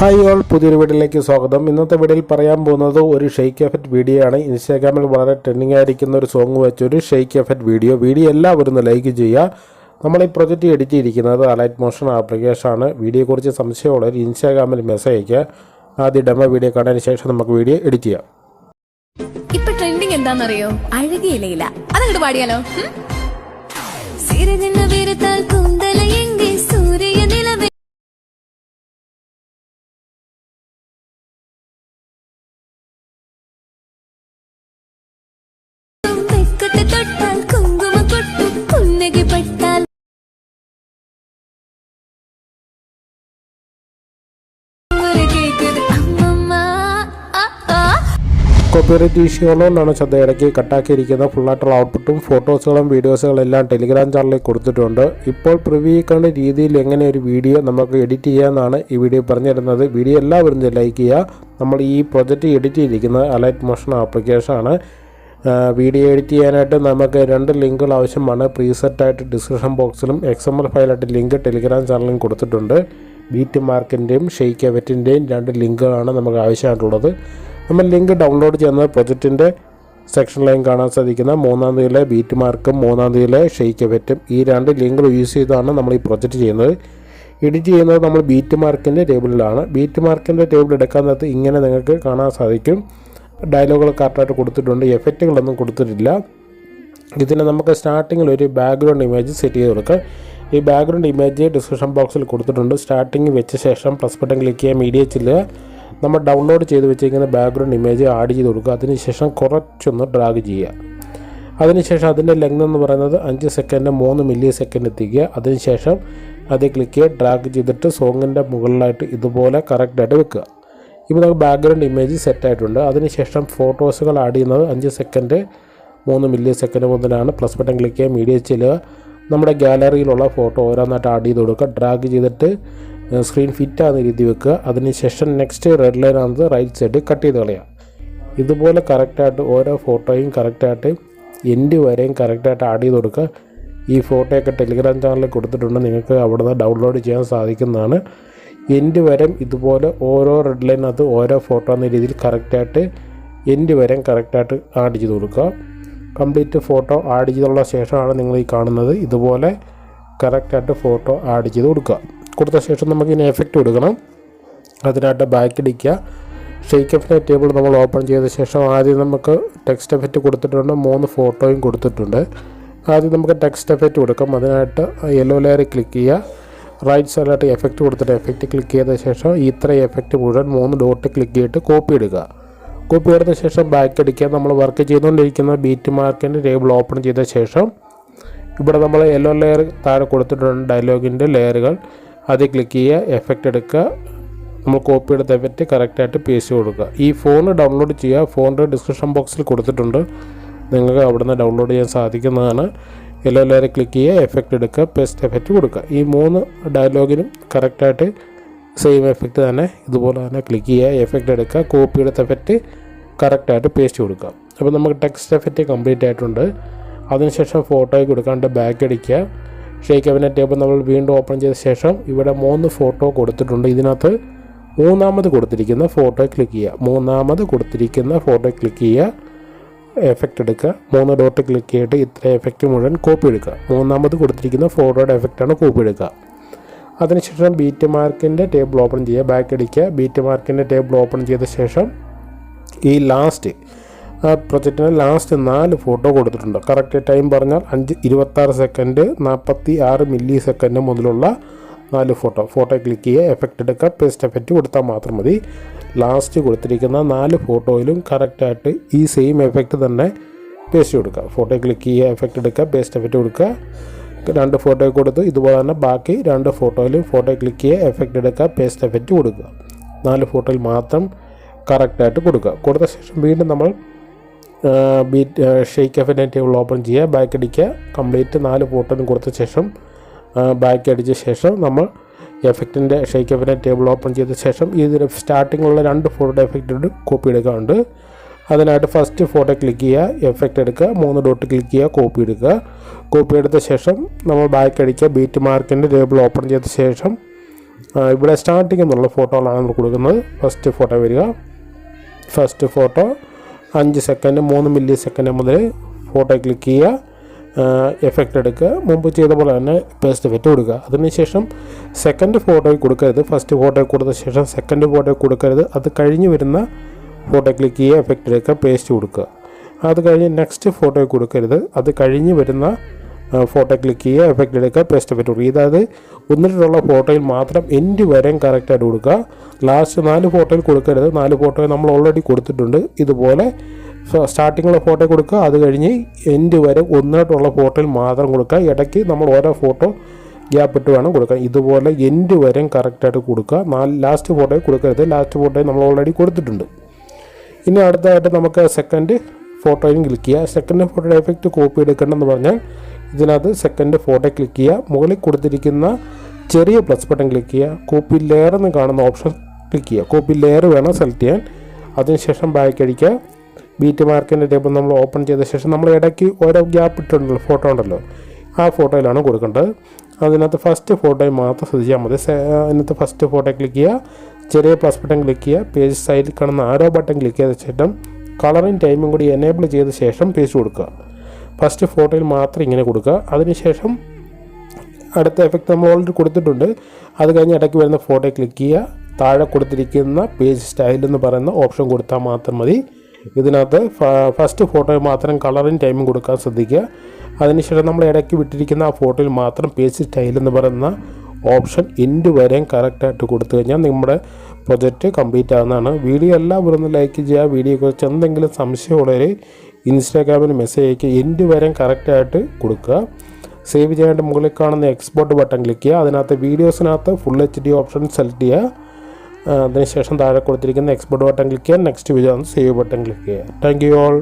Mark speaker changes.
Speaker 1: Hi all പുതിയൊരു വീഡിയോയിലേക്ക് സ്വാഗതം. ഇന്നത്തെ വീഡിയോയിൽ പറയാൻ പോകുന്നത് ഒരു ഷെയ്ക്ക് എഫക്റ്റ് വീഡിയോ ആണ്. ഇൻസ്റ്റാഗ്രാമിൽ വളരെ ട്രെൻഡിങ് ആയിരിക്കുന്ന ഒരു സോങ് ഒരു ഷെയ്ക്ക് എഫക്റ്റ് വീഡിയോ വീഡിയോ എല്ലാവരും ഒന്ന് ലൈക്ക് ചെയ്യുക. നമ്മൾ ഈ പ്രൊജക്റ്റ് എഡിറ്റ് ചെയ്തിരിക്കുന്നത് അലൈറ്റ് മോഷൻ ആപ്ലിക്കേഷൻ ആണ്. വീഡിയോയെക്കുറിച്ച് സംശയമുള്ളവർ ഇൻസ്റ്റാഗ്രാമിൽ മെസ്സേജ് അയക്കുക ആദ്യം ഡെമോ വീഡിയോ കണ്ടതിന് ശേഷം നമുക്ക് വീഡിയോ എഡിറ്റ് ചെയ്യാം.
Speaker 2: ഇപ്പൊ ട്രെൻഡിങ് എന്താണെന്നറിയോ? അഴകിയിലയില അതങ്ങോട്ട് പാടിയാലോ? വീരത്താൽ കുന്തലയെങ്കിൽ വെക്കത്തെ തൊട്ടാൽ
Speaker 1: കോപ്പിറൈറ്റ് ഇഷ്യൂ ശ്രദ്ധ ഇടയ്ക്ക് കട്ടാക്കിയിരിക്കുന്ന ഫുള്ളായിട്ടുള്ള ഔട്ട്പുട്ടും ഫോട്ടോസുകളും വീഡിയോസുകളും എല്ലാം ടെലിഗ്രാം ചാനലിൽ കൊടുത്തിട്ടുണ്ട്. ഇപ്പോൾ പ്രിവ്യൂ കണ്ട രീതിയിൽ എങ്ങനെ ഒരു വീഡിയോ നമുക്ക് എഡിറ്റ് ചെയ്യാമെന്നാണ് ഈ വീഡിയോ പറഞ്ഞു തരുന്നത്. വീഡിയോ എല്ലാവരും ലൈക്ക് ചെയ്യുക. നമ്മൾ ഈ പ്രൊജക്റ്റ് എഡിറ്റ് ചെയ്തിരിക്കുന്നത് അലൈറ്റ് മോഷൻ ആപ്ലിക്കേഷനാണ് വീഡിയോ എഡിറ്റ് ചെയ്യാനായിട്ട് നമുക്ക് രണ്ട് ലിങ്കുകൾ ആവശ്യമാണ്. പ്രീസെറ്റായിട്ട് ഡിസ്ക്രിപ്ഷൻ ബോക്സിലും എക്സ് എം എൽ ഫയലായിട്ട് ലിങ്ക് ടെലിഗ്രാം ചാനലിലും കൊടുത്തിട്ടുണ്ട്. ബീറ്റ് മാർക്കിന്റെയും ഷെയ്ക്ക് എവറ്റിന്റെയും രണ്ട് ലിങ്കുകളാണ് നമുക്ക് ആവശ്യമായിട്ടുള്ളത്. നമ്മൾ ലിങ്ക് ഡൗൺലോഡ് ചെയ്യുന്നത് പ്രൊജക്റ്റിന്റെ സെക്ഷനിലായും കാണാൻ സാധിക്കുന്ന മൂന്നാം തീയതിയിലെ ബീറ്റ് മാർക്കും മൂന്നാം തീയതിയിലെ ഷെയ്ക്ക് എവറ്റും ഈ രണ്ട് ലിങ്കുകൾ യൂസ് ചെയ്താണ് നമ്മൾ ഈ പ്രൊജക്റ്റ് ചെയ്യുന്നത്. എഡിറ്റ് ചെയ്യുന്നത് നമ്മൾ ബീറ്റ് മാർക്കിന്റെ ടേബിളിലാണ് ബീറ്റ് മാർക്കിന്റെ ടേബിൾ എടുക്കാൻ നേരത്ത് ഇങ്ങനെ നിങ്ങൾക്ക് കാണാൻ സാധിക്കും. ഡയലോഗുകൾ കറക്റ്റായിട്ട് കൊടുത്തിട്ടുണ്ട്. എഫക്റ്റുകളൊന്നും കൊടുത്തിട്ടില്ല. ഇതിന് നമുക്ക് സ്റ്റാർട്ടിങ്ങിൽ ഒരു ബാക്ക്ഗ്രൗണ്ട് ഇമേജ് സെറ്റ് ചെയ്ത് കൊടുക്കുക ഈ ബാക്ക്ഗ്രൗണ്ട് ഇമേജ് ഡിസ്ക്രിപ്ഷൻ ബോക്സിൽ കൊടുത്തിട്ടുണ്ട്. സ്റ്റാർട്ടിങ് വെച്ച ശേഷം പ്ലസ് ബട്ടൺ ക്ലിക്ക് ചെയ്യുക മീഡിയ ചെല്ലുക നമ്മൾ ഡൗൺലോഡ് ചെയ്ത് വെച്ചിരിക്കുന്ന ബാക്ക്ഗ്രൗണ്ട് ഇമേജ് ആഡ് ചെയ്ത് കൊടുക്കുക. അതിനുശേഷം കുറച്ചൊന്ന് ഡ്രാഗ് ചെയ്യുക. അതിനുശേഷം അതിന്റെ ലെങ്ത് എന്ന് പറയുന്നത് അഞ്ച് സെക്കൻഡ് മൂന്ന് മില്ലി സെക്കൻഡ് എത്തിക്കുക അതിനുശേഷം അത് ക്ലിക്ക് ചെയ്യുക. ഡ്രാഗ് ചെയ്തിട്ട് സോങ്ങിന്റെ മുകളിലായിട്ട് ഇതുപോലെ കറക്റ്റായിട്ട് വെക്കുക. ഇപ്പോൾ നമുക്ക് ബാക്ക്ഗ്രൗണ്ട് ഇമേജ് സെറ്റ് ആയിട്ടുണ്ട്. അതിനുശേഷം ഫോട്ടോസുകൾ ആഡ് ചെയ്യുന്നത് അഞ്ച് സെക്കൻഡ് മൂന്ന് മില്ലി സെക്കൻഡ് മുതലാണ്. പ്ലസ് ബട്ടൺ ക്ലിക്ക് ചെയ്യുക മീഡിയ ചെല്ലുക. നമ്മുടെ ഗാലറിയിലുള്ള ഫോട്ടോ ഓരോന്നായിട്ട് ആഡ് ചെയ്ത് കൊടുക്കുക. ഡ്രാഗ് ചെയ്തിട്ട് സ്ക്രീൻ ഫിറ്റ് ആകുന്ന രീതി വെക്കുക. അതിനുശേഷം നെക്സ്റ്റ് റെഡ് ലൈൻ ആണെന്ന് റൈറ്റ് സൈഡ് കട്ട് ചെയ്ത് കളയുക. ഇതുപോലെ കറക്റ്റായിട്ട് ഓരോ ഫോട്ടോയും കറക്റ്റായിട്ട് എൻഡ് വരെയും കറക്റ്റായിട്ട് ആഡ് ചെയ്ത് കൊടുക്കുക. ഈ ഫോട്ടോയൊക്കെ ടെലിഗ്രാം ചാനലിൽ കൊടുത്തിട്ടുണ്ട്. നിങ്ങൾക്ക് അവിടെ നിന്ന് ഡൗൺലോഡ് ചെയ്യാൻ സാധിക്കുന്നതാണ്. എൻഡ് വരം ഇതുപോലെ ഓരോ റെഡ് ലൈൻ അത് ഓരോ ഫോട്ടോ എന്ന രീതിയിൽ കറക്റ്റായിട്ട് എൻഡ് വരം കറക്റ്റായിട്ട് ആഡ് ചെയ്ത് കൊടുക്കുക. കംപ്ലീറ്റ് ഫോട്ടോ ആഡ് ചെയ്തുള്ള ശേഷമാണ് നിങ്ങൾ ഈ കാണുന്നത്. ഇതുപോലെ കറക്റ്റായിട്ട് ഫോട്ടോ ആഡ് ചെയ്ത് കൊടുക്കുക. കൊടുത്ത ശേഷം നമുക്ക് ഇതിന് എഫക്റ്റ് കൊടുക്കണം. അതിനായിട്ട് ബാക്ക് അടിക്കുക ഷെയ്ക്ക് എഫിന്റെ ടേബിൾ നമ്മൾ ഓപ്പൺ ചെയ്ത ശേഷം ആദ്യം നമുക്ക് ടെക്സ്റ്റ് എഫക്റ്റ് കൊടുത്തിട്ടുണ്ട്. മൂന്ന് ഫോട്ടോയും കൊടുത്തിട്ടുണ്ട്. ആദ്യം നമുക്ക് ടെക്സ്റ്റ് എഫക്റ്റ് കൊടുക്കാം. അതിനായിട്ട് യെല്ലോ ലെയർ ക്ലിക്ക് ചെയ്യുക. റൈറ്റ് സൈഡിലായിട്ട് എഫക്റ്റ് കൊടുത്തിട്ട് എഫക്റ്റ് ക്ലിക്ക് ചെയ്ത ശേഷം ഇത്ര എഫക്റ്റ് മുഴുവൻ മൂന്ന് ഡോട്ട് ക്ലിക്ക് ചെയ്തിട്ട് കോപ്പി എടുക്കുക കോപ്പി എടുത്ത ശേഷം ബാക്ക് അടിക്കുക. നമ്മൾ വർക്ക് ചെയ്തുകൊണ്ടിരിക്കുന്ന ബീറ്റ് മാർക്കിന്റെ ടേബിൾ ഓപ്പൺ ചെയ്ത ശേഷം ഇവിടെ നമ്മൾ യെല്ലോ ലെയർ താഴെ കൊടുത്തിട്ടുണ്ട് ഡയലോഗിന്റെ ലെയറുകൾ അതിൽ ക്ലിക്ക് ചെയ്യുക എഫക്റ്റ് എടുക്കുക. നമ്മൾ കോപ്പി എടുത്ത എഫക്റ്റ് കറക്റ്റായിട്ട് പേസ്റ്റ് കൊടുക്കുക. ഈ ഫോൺ ഡൗൺലോഡ് ചെയ്യുക. ഫോണിന്റെ ഡിസ്ക്രിപ്ഷൻ ബോക്സിൽ കൊടുത്തിട്ടുണ്ട്. നിങ്ങൾക്ക് അവിടുന്ന് ഡൗൺലോഡ് ചെയ്യാൻ സാധിക്കുന്നതാണ്. യെല്ലോ ലെയർ ക്ലിക്ക് ചെയ്യുക എഫക്റ്റ് എടുക്കുക പെസ്റ്റ് എഫക്റ്റ് കൊടുക്കുക. ഈ മൂന്ന് ഡയലോഗിനും കറക്റ്റായിട്ട് സെയിം എഫക്റ്റ് തന്നെ ഇതുപോലെ തന്നെ ക്ലിക്ക് ചെയ്യുക എഫക്റ്റ് എടുക്കുക കോപ്പി എടുത്ത എഫക്റ്റ് കറക്റ്റായിട്ട് പേസ്റ്റ് കൊടുക്കുക. അപ്പോൾ നമുക്ക് ടെക്സ്റ്റ് എഫക്റ്റ് കംപ്ലീറ്റ് ആയിട്ടുണ്ട്. അതിനുശേഷം ഫോട്ടോയ്ക്ക് കൊടുക്കാണ്ട് ബാക്ക് അടിക്കുക. ഷേക്ക് അവന്റെ ടേബിൾ നമ്മൾ വീണ്ടും ഓപ്പൺ ചെയ്ത ശേഷം ഇവിടെ മൂന്ന് ഫോട്ടോ കൊടുത്തിട്ടുണ്ട്. ഇതിനകത്ത് മൂന്നാമത് കൊടുത്തിരിക്കുന്ന ഫോട്ടോ ക്ലിക്ക് ചെയ്യുക. മൂന്നാമത് കൊടുത്തിരിക്കുന്ന ഫോട്ടോ ക്ലിക്ക് ചെയ്യുക. എഫക്റ്റ് എടുക്കുക. മൂന്ന് ഡോട്ട് ക്ലിക്ക് ചെയ്തിട്ട് ഇത്ര എഫക്റ്റ് മുഴുവൻ കോപ്പി എടുക്കുക. മൂന്നാമത് കൊടുത്തിരിക്കുന്ന ഫോട്ടോയുടെ എഫക്റ്റാണ് കോപ്പി എടുക്കുക. അതിനുശേഷം ബീറ്റ് മാർക്കിന്റെ ടേബിൾ ഓപ്പൺ ചെയ്യുക. ബാക്ക് അടിക്കുക. ബീറ്റ് മാർക്കിന്റെ ടേബിൾ ഓപ്പൺ ചെയ്ത ശേഷം ഈ ലാസ്റ്റ് ആ പ്രൊജക്റ്റിന് ലാസ്റ്റ് നാല് ഫോട്ടോ കൊടുത്തിട്ടുണ്ട്. കറക്റ്റ് ടൈം പറഞ്ഞാൽ അഞ്ച് ഇരുപത്താറ് സെക്കൻഡ് നാൽപ്പത്തി ആറ് മില്ലി സെക്കൻഡ് മുതലുള്ള നാല് ഫോട്ടോ. ഫോട്ടോ ക്ലിക്ക് ചെയ്യുക എഫക്റ്റ് എടുക്കുക പേസ്റ്റ് എഫക്റ്റ് കൊടുത്താൽ മാത്രം മതി. ലാസ്റ്റ് കൊടുത്തിരിക്കുന്ന നാല് ഫോട്ടോയിലും കറക്റ്റായിട്ട് ഈ സെയിം എഫക്റ്റ് തന്നെ പേസ്റ്റ് കൊടുക്കുക. ഫോട്ടോ ക്ലിക്ക് ചെയ്യുക എഫക്റ്റ് എടുക്കുക പേസ്റ്റ് എഫക്റ്റ് കൊടുക്കുക. രണ്ട് ഫോട്ടോ കൊടുത്ത് ഇതുപോലെ തന്നെ ബാക്കി രണ്ട് ഫോട്ടോയിലും ഫോട്ടോ ക്ലിക്ക് ചെയ്യുക എഫക്റ്റ് എടുക്കുക പേസ്റ്റ് എഫക്റ്റ് കൊടുക്കുക. നാല് ഫോട്ടോയിൽ മാത്രം കറക്റ്റായിട്ട് കൊടുക്കുക. കൊടുത്ത ശേഷം വീണ്ടും നമ്മൾ beat shake effect table open ചെയ്യുക ബാക്ക് അടിക്കുക കംപ്ലീറ്റ് നാല് ഫോട്ടോയും കൊടുത്ത ശേഷം ബാക്ക് അടിച്ച ശേഷം നമ്മൾ എഫക്റ്റിന്റെ ഷേക്ക് എഫിന്റെ ടേബിൾ ഓപ്പൺ ചെയ്ത ശേഷം ഇതിന് സ്റ്റാർട്ടിങ്ങുള്ള രണ്ട് ഫോട്ടോ എഫക്റ്റ് കോപ്പി എടുക്കാറുണ്ട് അതിനായിട്ട് ഫസ്റ്റ് ഫോട്ടോ ക്ലിക്ക് ചെയ്യുക എഫക്റ്റ് എടുക്കുക മൂന്ന് ഡോട്ട് ക്ലിക്ക് ചെയ്യുക കോപ്പി എടുക്കുക. കോപ്പി എടുത്ത ശേഷം നമ്മൾ ബാക്ക് അടിക്കുക ബീറ്റ് മാർക്കിന്റെ ടേബിൾ ഓപ്പൺ ചെയ്ത ശേഷം ഇവിടെ സ്റ്റാർട്ടിംഗ് എന്നുള്ള ഫോട്ടോകളാണ് നമ്മൾ കൊടുക്കുന്നത്. ഫസ്റ്റ് ഫോട്ടോ വരിക. ഫസ്റ്റ് ഫോട്ടോ അഞ്ച് സെക്കൻഡ് മൂന്ന് മില്ലി സെക്കൻഡ് മുതൽ ഫോട്ടോ ക്ലിക്ക് ചെയ്യുക. എഫക്റ്റ് എടുക്കുക. മുമ്പ് ചെയ്ത പോലെ തന്നെ പേസ്റ്റ് എഫക്റ്റ് കൊടുക്കുക. അതിനുശേഷം സെക്കൻഡ് ഫോട്ടോയിൽ കൊടുക്കരുത്. ഫസ്റ്റ് ഫോട്ടോയിൽ കൊടുത്ത ശേഷം സെക്കൻഡ് ഫോട്ടോയിൽ കൊടുക്കരുത്. അത് കഴിഞ്ഞ് വരുന്ന ഫോട്ടോ ക്ലിക്ക് ചെയ്യുക എഫക്റ്റ് എടുക്കുക പേസ്റ്റ് കൊടുക്കുക. അത് കഴിഞ്ഞ് നെക്സ്റ്റ് ഫോട്ടോയിൽ കൊടുക്കരുത്. അത് കഴിഞ്ഞ് വരുന്ന ഫോട്ടോ ക്ലിക്ക് ചെയ്യുക എഫക്റ്റ് എടുക്കുക പേസ്റ്റ് എഫക്റ്റ് കൊടുക്കുക. ഇതായത് ഒന്നിട്ടുള്ള ഫോട്ടോയിൽ മാത്രം എൻഡ് വരെയും കറക്റ്റായിട്ട് കൊടുക്കുക. ലാസ്റ്റ് നാല് ഫോട്ടോയിൽ കൊടുക്കരുത്. നാല് ഫോട്ടോയിൽ നമ്മൾ ഓൾറെഡി കൊടുത്തിട്ടുണ്ട്. ഇതുപോലെ സ്റ്റാർട്ടിങ്ങിലുള്ള ഫോട്ടോ കൊടുക്കുക. അത് കഴിഞ്ഞ് എൻഡ് വരെ ഒന്നായിട്ടുള്ള ഫോട്ടോയിൽ മാത്രം കൊടുക്കുക. ഇടയ്ക്ക് നമ്മൾ ഓരോ ഫോട്ടോ ഗ്യാപ്പ് ഇട്ട് വേണം കൊടുക്കാൻ. ഇതുപോലെ എൻഡ് വരെയും കറക്റ്റായിട്ട് കൊടുക്കുക. നാല് ലാസ്റ്റ് ഫോട്ടോയിൽ കൊടുക്കരുത്. ലാസ്റ്റ് ഫോട്ടോയിൽ നമ്മൾ ഓൾറെഡി കൊടുത്തിട്ടുണ്ട്. ഇനി അടുത്തതായിട്ട് നമുക്ക് സെക്കൻഡ് ഫോട്ടോയിൽ ക്ലിക്ക് ചെയ്യുക സെക്കൻഡ് ഫോട്ടോയുടെ എഫക്റ്റ് കോപ്പി എടുക്കണമെന്ന് പറഞ്ഞാൽ ഇതിനകത്ത് സെക്കൻഡ് ഫോട്ടോ ക്ലിക്ക് ചെയ്യുക മുകളിൽ കൊടുത്തിരിക്കുന്ന ചെറിയ പ്ലസ് ബട്ടൺ ക്ലിക്ക് ചെയ്യുക കോപ്പി ലെയർ എന്ന് കാണുന്ന ഓപ്ഷൻ ക്ലിക്ക് ചെയ്യുക കോപ്പി ലെയർ വേണം സെലക്ട് ചെയ്യാൻ. അതിനുശേഷം ബാക്ക് അടിക്കുക. ബീറ്റ് മാർക്കിന്റെ ടേബിൾ നമ്മൾ ഓപ്പൺ ചെയ്ത ശേഷം നമ്മൾ ഇടയ്ക്ക് ഓരോ ഗ്യാപ്പ് ഇട്ടുണ്ടല്ലോ ഫോട്ടോ ഉണ്ടല്ലോ. ആ ഫോട്ടോയിലാണ് കൊടുക്കേണ്ടത്. അതിനകത്ത് ഫസ്റ്റ് ഫോട്ടോയിൽ മാത്രം ശ്രദ്ധിച്ചാൽ മതി. അതിനകത്ത് ഫസ്റ്റ് ഫോട്ടോ ക്ലിക്ക് ചെയ്യുക ചെറിയ പ്ലസ് ബട്ടൺ ക്ലിക്ക് ചെയ്യുക പേജ് സൈഡിൽ കാണുന്ന ആരോ ബട്ടൺ ക്ലിക്ക് ചെയ്ത ശേഷം കളറും ടൈമും കൂടി എനേബിൾ ചെയ്ത ശേഷം പേജ് കൊടുക്കുക. ഫസ്റ്റ് ഫോട്ടോയിൽ മാത്രം ഇങ്ങനെ കൊടുക്കുക. അതിനുശേഷം അടുത്ത എഫക്റ്റ് നമ്മൾ ഓൾറെഡി കൊടുത്തിട്ടുണ്ട്. അത് കഴിഞ്ഞ് ഇടയ്ക്ക് വരുന്ന ഫോട്ടോ ക്ലിക്ക് ചെയ്യുക. താഴെ കൊടുത്തിരിക്കുന്ന പേജ് സ്റ്റൈൽ എന്ന് പറയുന്ന ഓപ്ഷൻ കൊടുത്താൽ മാത്രം മതി. ഇതിനകത്ത് ഫസ്റ്റ് ഫോട്ടോയിൽ മാത്രം കളറും ടൈമും കൊടുക്കാൻ ശ്രദ്ധിക്കുക. അതിനുശേഷം നമ്മൾ ഇടയ്ക്ക് വിട്ടിരിക്കുന്ന ആ ഫോട്ടോയിൽ മാത്രം പേജ് സ്റ്റൈൽ എന്ന് പറയുന്ന ഓപ്ഷൻ എൻഡ് വരെയും കറക്റ്റായിട്ട് കൊടുത്തു കഴിഞ്ഞാൽ നമ്മുടെ പ്രൊജക്റ്റ് കംപ്ലീറ്റ് ആകുന്നതാണ് വീഡിയോ എല്ലാവരും ഒന്ന് ലൈക്ക് ചെയ്യുക. വീഡിയോയെക്കുറിച്ച് എന്തെങ്കിലും സംശയമുള്ളവർ ഇൻസ്റ്റാഗ്രാമിൽ മെസ്സേജ് അയക്കുക. എൻഡ് വരെയും കറക്റ്റായിട്ട് കൊടുക്കുക. സേവ് ചെയ്യാനായിട്ട് മുകളിൽ കാണുന്ന എക്സ്പോർട്ട് ബട്ടൺ ക്ലിക്ക് ചെയ്യുക. അതിനകത്ത് വീഡിയോസിനകത്ത് full H D option select ചെയ്യുക. അതിനുശേഷം താഴെ കൊടുത്തിരിക്കുന്ന എക്സ്പോർട്ട് ബട്ടൺ ക്ലിക്ക് ചെയ്യുക. നെക്സ്റ്റ് വിജയം സേവ് ബട്ടൺ ക്ലിക്ക് ചെയ്യുക. Thank you all